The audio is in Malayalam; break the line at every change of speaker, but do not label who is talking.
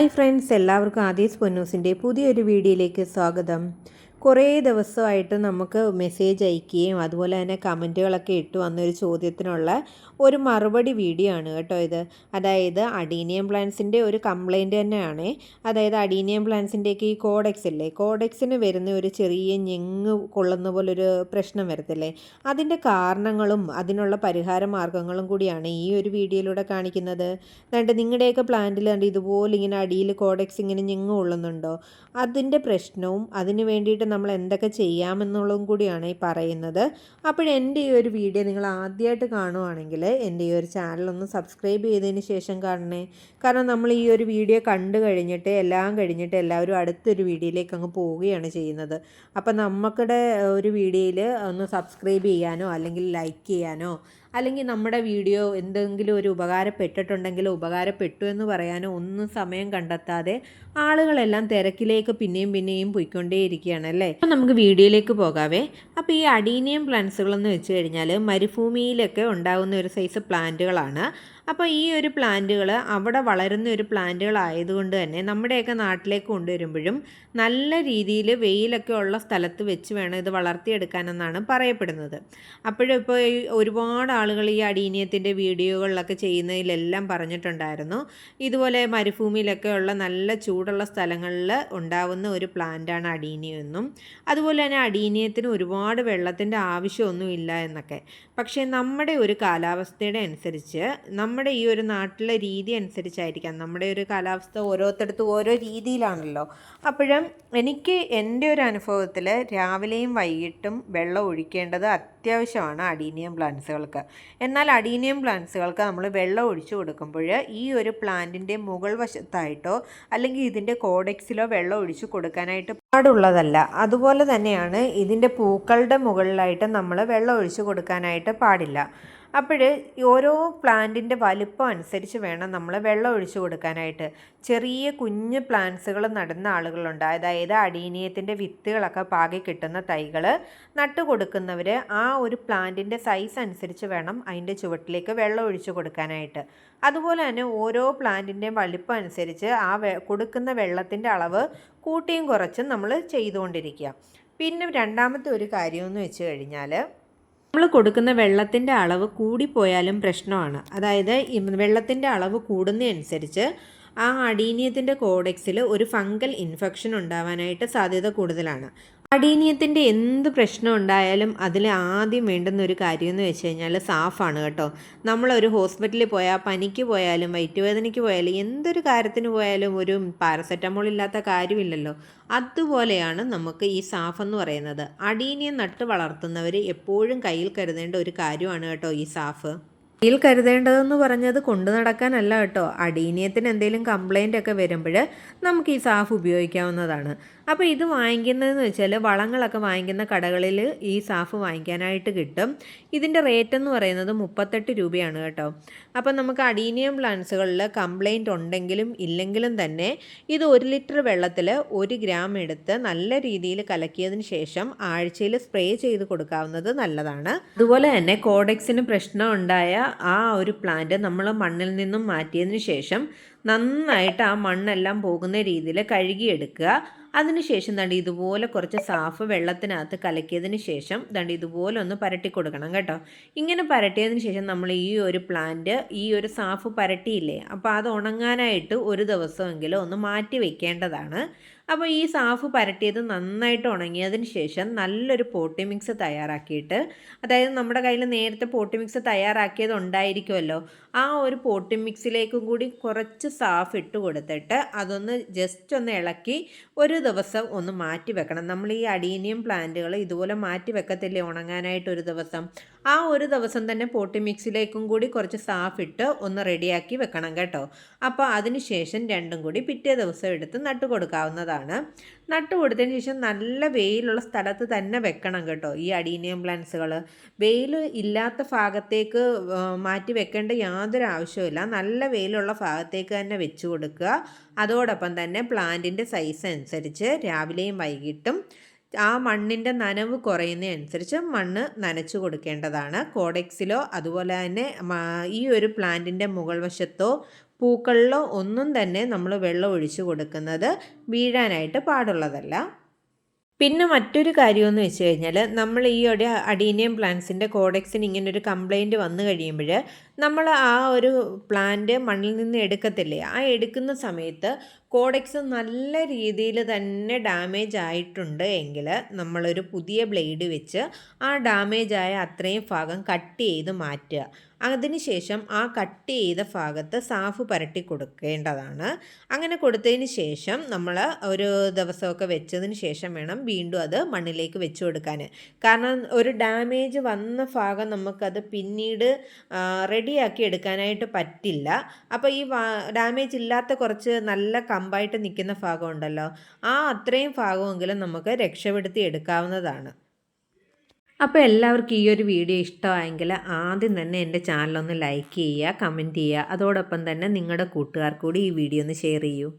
ഹായ് ഫ്രണ്ട്സ് എല്ലാവർക്കും ആദീസ് പൊന്നൂസിന്റെ പുതിയൊരു വീഡിയോയിലേക്ക് സ്വാഗതം. കുറേ ദിവസമായിട്ട് നമുക്ക് മെസ്സേജ് അയക്കുകയും അതുപോലെ തന്നെ കമന്റുകളൊക്കെ ഇട്ട് വന്നൊരു ചോദ്യത്തിനുള്ള ഒരു മറുപടി വീഡിയോ ആണ് കേട്ടോ ഇത്. അതായത് അഡീനിയം പ്ലാന്റ്സിന്റെ ഒരു കംപ്ലൈന്റ് തന്നെയാണ്. അതായത് അഡീനിയം പ്ലാന്റ്സിന്റെയൊക്കെ ഈ കോഡെക്സ് ഇല്ലേ? കോഡെക്സിന് വരുന്ന ഒരു ചെറിയ ഞെങ്ങ് കൊള്ളുന്ന പോലൊരു പ്രശ്നം വരത്തില്ലേ? അതിന്റെ കാരണങ്ങളും അതിനുള്ള പരിഹാര മാർഗങ്ങളും കൂടിയാണ് ഈ ഒരു വീഡിയോയിലൂടെ കാണിക്കുന്നത്. എന്നിട്ട് നിങ്ങളുടെയൊക്കെ പ്ലാന്റിൽ കണ്ട് ഇതുപോലെ ഇങ്ങനെ അടിയിൽ കോഡെക്സ് ഇങ്ങനെ ഞെങ്ങ് കൊള്ളുന്നുണ്ടോ? അതിന്റെ പ്രശ്നവും അതിന് വേണ്ടിയിട്ട് നമ്മൾ എന്തൊക്കെ ചെയ്യാമെന്നുള്ളതും കൂടിയാണ് ഈ പറയുന്നത്. അപ്പോൾ എന്റെ ഈ ഒരു വീഡിയോ നിങ്ങൾ ആദ്യമായിട്ട് കാണുവാണെങ്കിൽ എന്റെ ഈ ഒരു ചാനലൊന്ന് സബ്സ്ക്രൈബ് ചെയ്തതിന് ശേഷം കാണണേ കാരണം നമ്മൾ ഈ ഒരു വീഡിയോ കണ്ടു കഴിഞ്ഞിട്ട് എല്ലാം കഴിഞ്ഞിട്ട് എല്ലാവരും അടുത്തൊരു വീഡിയോയിലേക്ക് അങ്ങ് പോവുകയാണ് ചെയ്യുന്നത്. അപ്പോൾ നമുക്കിടെ ഒരു വീഡിയോയിൽ ഒന്ന് സബ്സ്ക്രൈബ് ചെയ്യാനോ അല്ലെങ്കിൽ ലൈക്ക് ചെയ്യാനോ അല്ലെങ്കിൽ നമ്മുടെ വീഡിയോ എന്തെങ്കിലും ഒരു ഉപകാരപ്പെട്ടിട്ടുണ്ടെങ്കിൽ ഉപകാരപ്പെട്ടു എന്ന് പറയാനോ ഒന്നും സമയം കണ്ടെത്താതെ ആളുകളെല്ലാം തിരക്കിലേക്ക് പിന്നെയും പിന്നെയും പോയിക്കൊണ്ടേയിരിക്കുകയാണ് അല്ലേ? അപ്പോൾ നമുക്ക് വീഡിയോയിലേക്ക് പോകാവേ. അപ്പോൾ ഈ അഡീനിയം പ്ലാന്റ്സുകളെന്ന് വെച്ച് കഴിഞ്ഞാൽ മരുഭൂമിയിലൊക്കെ ഉണ്ടാകുന്ന ഒരു സൈസ് പ്ലാന്റുകളാണ്. അപ്പോൾ ഈ ഒരു പ്ലാന്റുകൾ അവിടെ വളരുന്ന ഒരു പ്ലാന്റുകളായതുകൊണ്ട് തന്നെ നമ്മുടെയൊക്കെ നാട്ടിലേക്ക് കൊണ്ടുവരുമ്പോഴും നല്ല രീതിയിൽ വെയിലൊക്കെ ഉള്ള സ്ഥലത്ത് വെച്ച് വേണം ഇത് വളർത്തിയെടുക്കാനെന്നാണ് പറയപ്പെടുന്നത്. അപ്പോഴും ഇപ്പോൾ ഒരുപാട് ആളുകൾ ഈ അടീനിയത്തിന്റെ വീഡിയോകളിലൊക്കെ ചെയ്യുന്നതിലെല്ലാം പറഞ്ഞിട്ടുണ്ടായിരുന്നു. ഇതുപോലെ മരുഭൂമിയിലൊക്കെ ഉള്ള നല്ല ചൂടുള്ള സ്ഥലങ്ങളിൽ ഉണ്ടാവുന്ന ഒരു പ്ലാന്റാണ് അടീനിയം എന്നും അതുപോലെ തന്നെ അടീനിയത്തിന് ഒരുപാട് വെള്ളത്തിന്റെ ആവശ്യമൊന്നുമില്ല എന്നൊക്കെ. പക്ഷേ നമ്മുടെ ഒരു കാലാവസ്ഥയുടെ അനുസരിച്ച് നമ്മുടെ ഈ ഒരു നാട്ടിലെ രീതി അനുസരിച്ചായിരിക്കാം. നമ്മുടെ ഒരു കാലാവസ്ഥ ഓരോരുത്തടത്തും ഓരോ രീതിയിലാണല്ലോ. അപ്പോഴും എനിക്ക് എന്റെ ഒരു അനുഭവത്തിൽ രാവിലെയും വൈകിട്ടും വെള്ളം ഒഴിക്കേണ്ടത് അത്യാവശ്യമാണ് അഡീനിയം പ്ലാന്റ്സുകൾക്ക്. എന്നാൽ അഡീനിയം പ്ലാന്റ്സുകൾക്ക് നമ്മൾ വെള്ളം ഒഴിച്ചു കൊടുക്കുമ്പോൾ ഈ ഒരു പ്ലാന്റിന്റെ മുകൾ വശത്തായിട്ടോ അല്ലെങ്കിൽ ഇതിന്റെ കോഡെക്സിലോ വെള്ളം ഒഴിച്ചു കൊടുക്കാനായിട്ട് പാടുള്ളതല്ല. അതുപോലെ തന്നെയാണ് ഇതിന്റെ പൂക്കളുടെ മുകളിലായിട്ട് നമ്മൾ വെള്ളം ഒഴിച്ചു കൊടുക്കാനായിട്ട് പാടില്ല. അപ്പോൾ ഓരോ പ്ലാന്റിന്റെ വലിപ്പം അനുസരിച്ച് വേണം നമ്മൾ വെള്ളം ഒഴിച്ചു കൊടുക്കാനായിട്ട്. ചെറിയ കുഞ്ഞ് പ്ലാന്റ്സുകൾ നടുന്ന ആളുകളുണ്ട്. അതായത് അടീനിയത്തിന്റെ വിത്തുകളൊക്കെ പാകി കിട്ടുന്ന തൈകൾ നട്ടു കൊടുക്കുന്നവർ ആ ഒരു പ്ലാന്റിന്റെ സൈസ് അനുസരിച്ച് വേണം അതിന്റെ ചുവട്ടിലേക്ക് വെള്ളം ഒഴിച്ചു കൊടുക്കാനായിട്ട്. അതുപോലെ തന്നെ ഓരോ പ്ലാന്റിന്റെയും വലിപ്പം അനുസരിച്ച് ആ കൊടുക്കുന്ന വെള്ളത്തിന്റെ അളവ് കൂട്ടിയും കുറച്ചും നമ്മൾ ചെയ്തുകൊണ്ടിരിക്കുക. പിന്നെ രണ്ടാമത്തെ ഒരു കാര്യമെന്ന് വെച്ച് കഴിഞ്ഞാൽ നമ്മൾ കൊടുക്കുന്ന വെള്ളത്തിന്റെ അളവ് കൂടിപ്പോയാലും പ്രശ്നമാണ്. അതായത് വെള്ളത്തിന്റെ അളവ് കൂടുന്നതനുസരിച്ച് ആ അടീനിയത്തിന്റെ കോഡെക്സിൽ ഒരു ഫംഗൽ ഇൻഫെക്ഷൻ ഉണ്ടാവാനായിട്ട് സാധ്യത കൂടുതലാണ്. അടീനിയത്തിന്റെ എന്ത് പ്രശ്നം ഉണ്ടായാലും അതിൽ ആദ്യം വേണ്ടുന്ന ഒരു കാര്യം എന്ന് വെച്ച് കഴിഞ്ഞാൽ സാഫാണ് കേട്ടോ. നമ്മളൊരു ഹോസ്പിറ്റലിൽ പോയാൽ പനിക്ക് പോയാലും വയറ്റുവേദനയ്ക്ക് പോയാലും എന്തൊരു കാര്യത്തിന് പോയാലും ഒരു പാരസെറ്റമോൾ ഇല്ലാത്ത കാര്യമില്ലല്ലോ. അതുപോലെയാണ് നമുക്ക് ഈ സാഫ് എന്ന് പറയുന്നത്. അടീനിയം നട്ട് വളർത്തുന്നവർ എപ്പോഴും കയ്യിൽ കരുതേണ്ട ഒരു കാര്യമാണ് കേട്ടോ ഈ സാഫ്. കയ്യിൽ കരുതേണ്ടതെന്ന് പറഞ്ഞത് കൊണ്ടു നടക്കാനല്ല കേട്ടോ. അടീനിയത്തിന് എന്തെങ്കിലും കംപ്ലൈന്റ് ഒക്കെ വരുമ്പോൾ നമുക്ക് ഈ സാഫ് ഉപയോഗിക്കാവുന്നതാണ്. അപ്പോൾ ഇത് വാങ്ങിക്കുന്നതെന്ന് വെച്ചാൽ വളങ്ങളൊക്കെ വാങ്ങിക്കുന്ന കടകളിൽ ഈ സാഫ് വാങ്ങിക്കാനായിട്ട് കിട്ടും. ഇതിന്റെ റേറ്റ് എന്ന് പറയുന്നത് മുപ്പത്തെട്ട് രൂപയാണ് കേട്ടോ. അപ്പോൾ നമുക്ക് അഡീനിയം പ്ലാന്റ്സുകളിൽ കംപ്ലൈന്റ് ഉണ്ടെങ്കിലും ഇല്ലെങ്കിലും തന്നെ ഇത് ഒരു ലിറ്റർ വെള്ളത്തിൽ ഒരു ഗ്രാം എടുത്ത് നല്ല രീതിയിൽ കലക്കിയതിന് ശേഷം ആഴ്ചയിൽ സ്പ്രേ ചെയ്ത് കൊടുക്കാവുന്നത് നല്ലതാണ്. അതുപോലെ തന്നെ കോഡെക്സിന് പ്രശ്നം ഉണ്ടായ ആ ഒരു പ്ലാന്റ് നമ്മൾ മണ്ണിൽ നിന്നും മാറ്റിയതിന് ശേഷം നന്നായിട്ട് ആ മണ്ണെല്ലാം പോകുന്ന രീതിയിൽ കഴുകിയെടുക്കുക. അതിനുശേഷം ദണ്ട് ഇതുപോലെ കുറച്ച് സാഫ് വെള്ളത്തിനകത്ത് കലക്കിയതിന് ശേഷം ദണ്ട് ഇതുപോലെ ഒന്ന് പരട്ടി കൊടുക്കണം കേട്ടോ. ഇങ്ങനെ പരട്ടിയതിന് ശേഷം നമ്മൾ ഈ ഒരു പ്ലാന്റ് ഈ ഒരു സാഫ് പരട്ടിയില്ലേ അപ്പോൾ അത് ഉണങ്ങാനായിട്ട് ഒരു ദിവസമെങ്കിലും ഒന്ന് മാറ്റി വെക്കേണ്ടതാണ്. അപ്പോൾ ഈ സാഫ് പരട്ടിയത് നന്നായിട്ട് ഉണങ്ങിയതിന് ശേഷം നല്ലൊരു പോട്ടി മിക്സ് തയ്യാറാക്കിയിട്ട് അതായത് നമ്മുടെ കയ്യിൽ നേരത്തെ പോട്ടി മിക്സ് തയ്യാറാക്കിയത് ഉണ്ടായിരിക്കുമല്ലോ ആ ഒരു പോട്ടി മിക്സിലേക്കും കൂടി കുറച്ച് സാഫ് ഇട്ട് കൊടുത്തിട്ട് അതൊന്ന് ജസ്റ്റ് ഒന്ന് ഇളക്കി ഒരു ദിവസം ഒന്ന് മാറ്റി വെക്കണം. നമ്മൾ ഈ അഡീനിയം പ്ലാന്റുകൾ ഇതുപോലെ മാറ്റി വെക്കത്തില്ലേ ഉണങ്ങാനായിട്ട് ഒരു ദിവസം? ആ ഒരു ദിവസം തന്നെ പോട്ടി മിക്സിലേക്കും കൂടി കുറച്ച് സാഫ് ഇട്ട് ഒന്ന് റെഡിയാക്കി വെക്കണം കേട്ടോ. അപ്പോൾ അതിന് ശേഷം രണ്ടും കൂടി പിറ്റേ ദിവസം എടുത്ത് നട്ടു കൊടുക്കാവുന്നതാണ്. നട്ടു കൊടുത്തതിന് ശേഷം നല്ല വെയിലുള്ള സ്ഥലത്ത് തന്നെ വെക്കണം കേട്ടോ. ഈ അഡീനിയം പ്ലാന്റ്സുകൾ വെയിൽ ഇല്ലാത്ത ഭാഗത്തേക്ക് മാറ്റി വെക്കേണ്ട യാതൊരു ആവശ്യമില്ല നല്ല വെയിലുള്ള ഭാഗത്തേക്ക് തന്നെ വെച്ച് കൊടുക്കുക. അതോടൊപ്പം തന്നെ പ്ലാന്റിന്റെ സൈസ് അനുസരിച്ച് രാവിലെയും വൈകിട്ടും ആ മണ്ണിന്റെ നനവ് കുറയുന്നതനുസരിച്ച് മണ്ണ് നനച്ചു കൊടുക്കേണ്ടതാണ്. കോഡെക്സിലോ അതുപോലെ തന്നെ ഈ ഒരു പ്ലാന്റിന്റെ മുകൾ വശത്തോ പൂക്കളിലോ ഒന്നും തന്നെ നമ്മൾ വെള്ളം ഒഴിച്ചു കൊടുക്കുന്നത് വീഴാനായിട്ട് പാടുള്ളതല്ല. പിന്നെ മറ്റൊരു കാര്യമെന്ന് വെച്ച് കഴിഞ്ഞാൽ നമ്മൾ ഈ ഒരു അഡീനിയം പ്ലാന്റ്സിന്റെ കോഡെക്സിന് ഇങ്ങനെ ഒരു വന്നു കഴിയുമ്പോൾ നമ്മൾ ആ ഒരു പ്ലാന്റ് മണ്ണിൽ നിന്ന് എടുക്കത്തില്ലേ? ആ എടുക്കുന്ന സമയത്ത് കോഡെക്സ് നല്ല രീതിയിൽ തന്നെ ഡാമേജ് ആയിട്ടുണ്ട് എങ്കിൽ നമ്മളൊരു പുതിയ ബ്ലേഡ് വെച്ച് ആ ഡാമേജ് ആയ അത്രയും ഭാഗം കട്ട് ചെയ്ത് മാറ്റുക. അതിനുശേഷം ആ കട്ട് ചെയ്ത ഭാഗത്ത് സാഫ് പരട്ടി കൊടുക്കേണ്ടതാണ്. അങ്ങനെ കൊടുത്തതിന് ശേഷം നമ്മൾ ഒരു ദിവസമൊക്കെ വെച്ചതിന് ശേഷം വേണം വീണ്ടും അത് മണ്ണിലേക്ക് വെച്ച് കൊടുക്കാൻ. കാരണം ഒരു ഡാമേജ് വന്ന ഭാഗം നമുക്കത് പിന്നീട് റെഡിയാക്കി എടുക്കാനായിട്ട് പറ്റില്ല. അപ്പോൾ ഈ ഡാമേജ് ഇല്ലാത്ത കുറച്ച് നല്ല കമ്പായിട്ട് നിൽക്കുന്ന ഭാഗം ഉണ്ടല്ലോ ആ അത്രയും ഭാഗമെങ്കിലും നമുക്ക് രക്ഷപ്പെടുത്തി എടുക്കാവുന്നതാണ്. അപ്പോൾ എല്ലാവർക്കും ഈ ഒരു വീഡിയോ ഇഷ്ടമായെങ്കിൽ ആദ്യം തന്നെ എന്റെ ചാനലൊന്ന് ലൈക്ക് ചെയ്യുക കമന്റ് ചെയ്യുക. അതോടൊപ്പം തന്നെ നിങ്ങളുടെ കൂട്ടുകാർ കൂടി ഈ വീഡിയോ ഒന്ന് ഷെയർ ചെയ്യൂ.